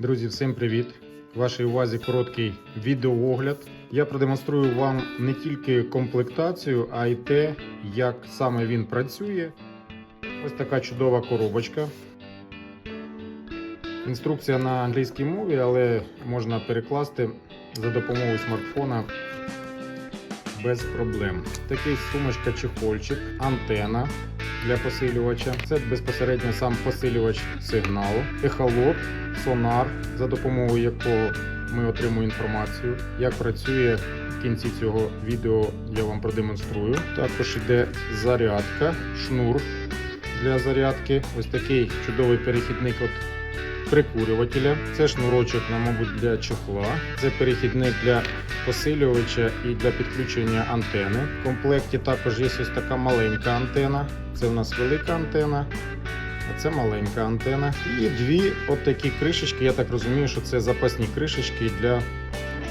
Друзі, всім привіт! Вашій увазі короткий відеоогляд. Я продемонструю вам не тільки комплектацію, а й те, як саме він працює. Ось така чудова коробочка. Інструкція на англійській мові, але можна перекласти за допомогою смартфона без проблем. Такий сумочка чехольчик, антена для посилювача. Це безпосередньо сам посилювач сигналу, ехолот, сонар, за допомогою якого ми отримуємо інформацію. Як працює в кінці цього відео, я вам продемонструю. Також йде зарядка, шнур для зарядки. Ось такий чудовий перехідник от прикурювателя. Це шнурочок, мабуть, для чохла. Це перехідник для посилювача і для підключення антени. В комплекті також є ось така маленька антена. Це у нас велика антена. А це маленька антена. І дві от такі кришечки. Я так розумію, що це запасні кришечки для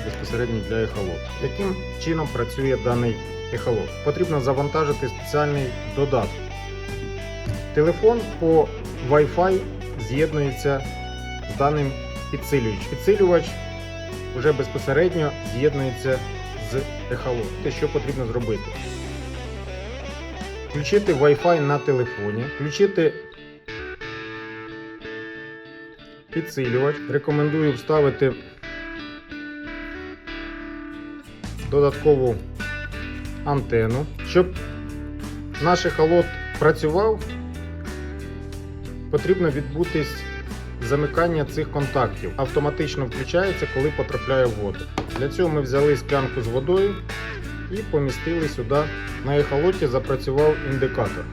безпосередньо для ехолоту. Яким чином працює даний ехолот? Потрібно завантажити спеціальний додаток. Телефон по Wi-Fi з'єднується з даним підсилювачем. Підсилювач вже безпосередньо з'єднується з ехолотом. Те, що потрібно зробити? Включити Wi-Fi на телефоні, включити підсилювач. Рекомендую вставити додаткову антенну, щоб наш ехолот працював, потрібно відбутись замикання цих контактів. Автоматично включається, коли потрапляє в воду. Для цього ми взяли склянку з водою і помістили сюди. На ехолоті запрацював індикатор.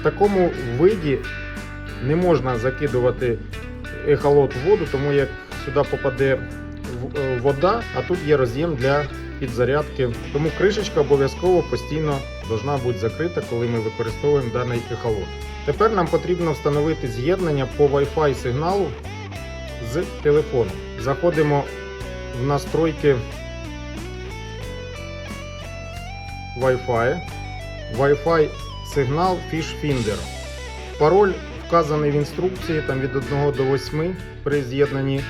В такому виді не можна закидувати ехолот в воду, тому як сюди попаде е, вода, а тут є роз'єм для підзарядки. Тому кришечка обов'язково постійно повинна бути закрита, коли ми використовуємо даний ехолот. Тепер нам потрібно встановити з'єднання по Wi-Fi сигналу з телефону. Заходимо в настройки Wi-Fi. Wi-Fi сигнал FishFinder. Пароль вказаний в інструкції там від 1 до 8 при з'єднанні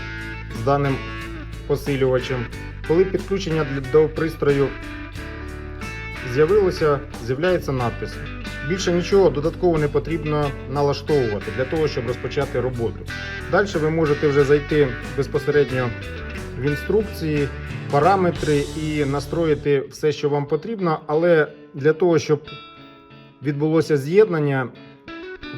з даним посилювачем. Коли підключення до пристрою з'явилося, з'являється надпис. Більше нічого додатково не потрібно налаштовувати для того, щоб розпочати роботу. Далі ви можете вже зайти безпосередньо в інструкції, параметри і настроїти все, що вам потрібно, але для того, щоб відбулося з'єднання,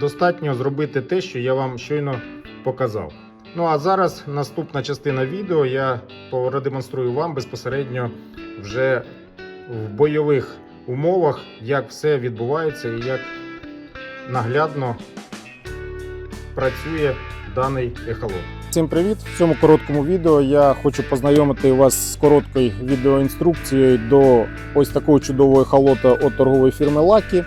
достатньо зробити те, що я вам щойно показав. Ну а зараз наступна частина відео я продемонструю вам безпосередньо вже в бойових умовах, як все відбувається і як наглядно працює даний ехолот. Всім привіт! В цьому короткому відео я хочу познайомити вас з короткою відеоінструкцією до ось такого чудового ехолота від торгової фірми Lucky.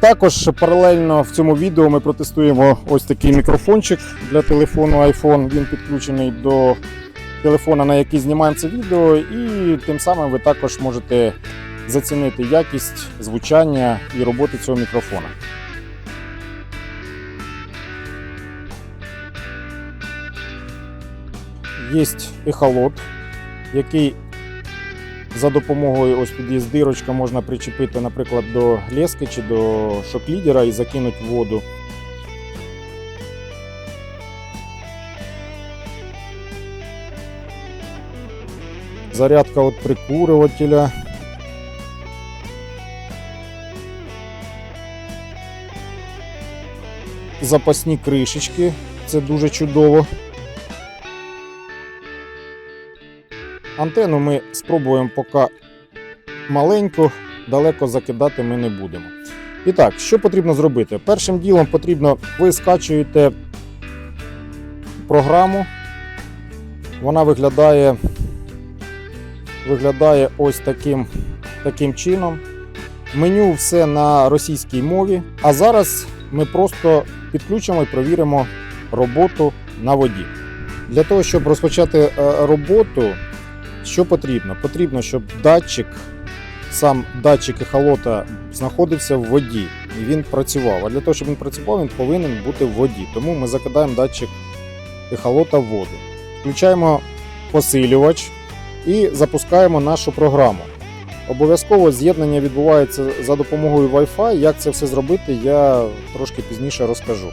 Також паралельно в цьому відео ми протестуємо ось такий мікрофончик для телефону iPhone. Він підключений до телефона, на який знімаємо це відео, і тим самим ви також можете зацінити якість звучання і роботи цього мікрофона. Є ехолот, який за допомогою ось тут є дирочка можна причепити, наприклад, до лески чи до шок-лідера і закинути в воду. Зарядка від прикурювателя. Запасні кришечки, це дуже чудово. Антенну ми спробуємо поки маленьку, далеко закидати ми не будемо. І так, що потрібно зробити? Першим ділом потрібно, ви скачуєте програму. Вона виглядає, виглядає ось таким, таким чином. Меню все на російській мові. А зараз ми просто підключимо і провіримо роботу на воді. Для того, щоб розпочати е, роботу, що потрібно? Потрібно, щоб датчик, сам датчик ехолота знаходився в воді і він працював. А для того, щоб він працював, він повинен бути в воді. Тому ми закидаємо датчик ехолота в воду. Включаємо посилювач і запускаємо нашу програму. Обов'язково з'єднання відбувається за допомогою Wi-Fi. Як це все зробити, я трошки пізніше розкажу.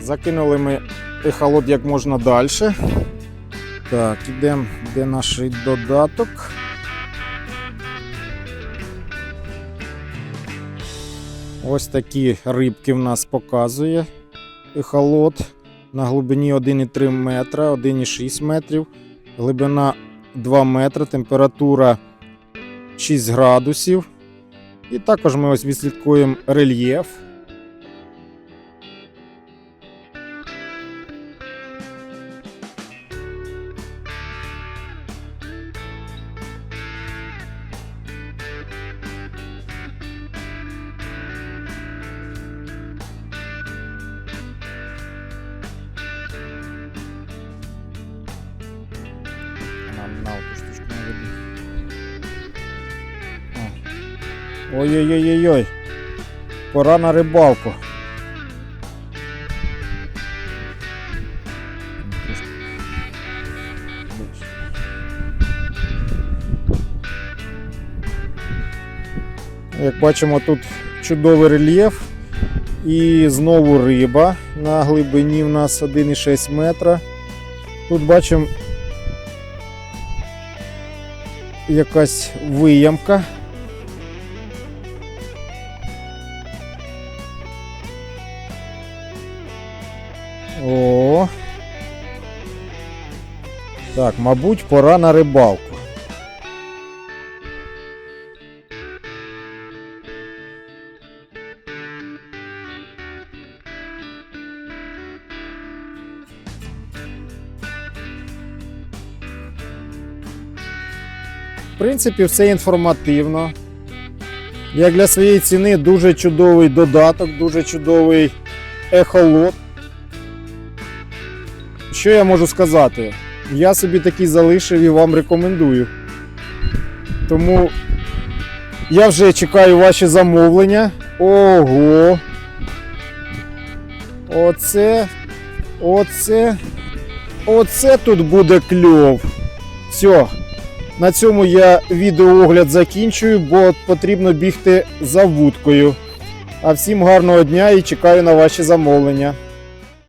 Закинули ми ехолот як можна далі. Так, ідемо, де наш додаток. Ось такі рибки в нас показує ехолот на глибині 1,3 метра, 1,6 метрів, глибина 2 метри, температура 6 градусів. І також ми ось відслідкуємо рельєф. На, эту штучку наведи. О. Ой-ой-ой-ой. Пора на рибалку. Як бачимо, тут чудовий рельєф і знову риба на глибині в нас 1,6 метра. Тут бачимо якась виямка. О. Так, мабуть, пора на рибалку. Принципі, все інформативно. Як для своєї ціни дуже чудовий додаток, дуже чудовий ехолот. Що я можу сказати? Я собі такий залишив і вам рекомендую. Тому я вже чекаю ваші замовлення. Ого! Оце, оце, оце тут буде кльов. Все. На цьому я відеоогляд закінчую, бо потрібно бігти за вудкою. А всім гарного дня і чекаю на ваші замовлення.